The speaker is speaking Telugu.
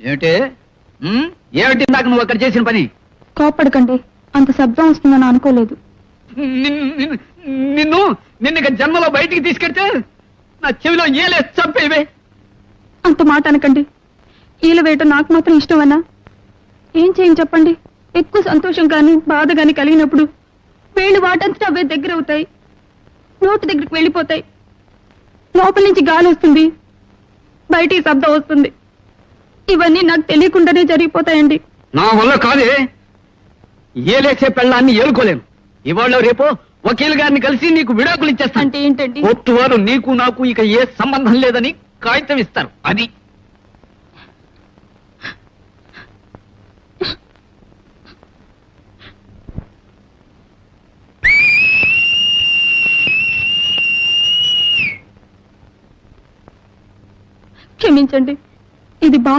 ఏమిటి? ఇందాక నువ్వు అక్కడ చేసిన పని? కోపడకండి. అంత శబ్దం వస్తుందని అనుకోలేదు. నిన్ను నిన్ను- నిన్ను నిన్ను ఇక జన్మలో బయటికి తీసుకెడితే నా చెవిలో ఏలే చంపేవే. అంత మాట అనకండి. ఈల వేయటం నాకు మాత్రం ఇష్టమన్నా ఏం చేయని చెప్పండి? ఎక్కువ సంతోషం కానీ బాధ కానీ కలిగినప్పుడు వేళ్ళు వాటంతటా అవే దగ్గర అవుతాయి. నోటి దగ్గరికి వెళ్ళిపోతాయి. లోపల నుంచి గాలి వస్తుంది. బయటికి శబ్దం వస్తుంది. ఇవన్నీ నాకు తెలియకుండానే జరిగిపోతాయండి. నా వల్ల కాదే. ఏలేసే పెళ్ళాన్ని ఏలుకోలేను. ఇవాళ రేపు వకీల్ గారిని కలిసి నీకు విడాకులు ఇచ్చేస్తాను. అంటే ఏంటండి? కోర్టు వారు నీకు నాకు ఇక ఏ సంబంధం లేదని కాగితం ఇస్తారు. అది. క్షమించండి. ఇది బాధ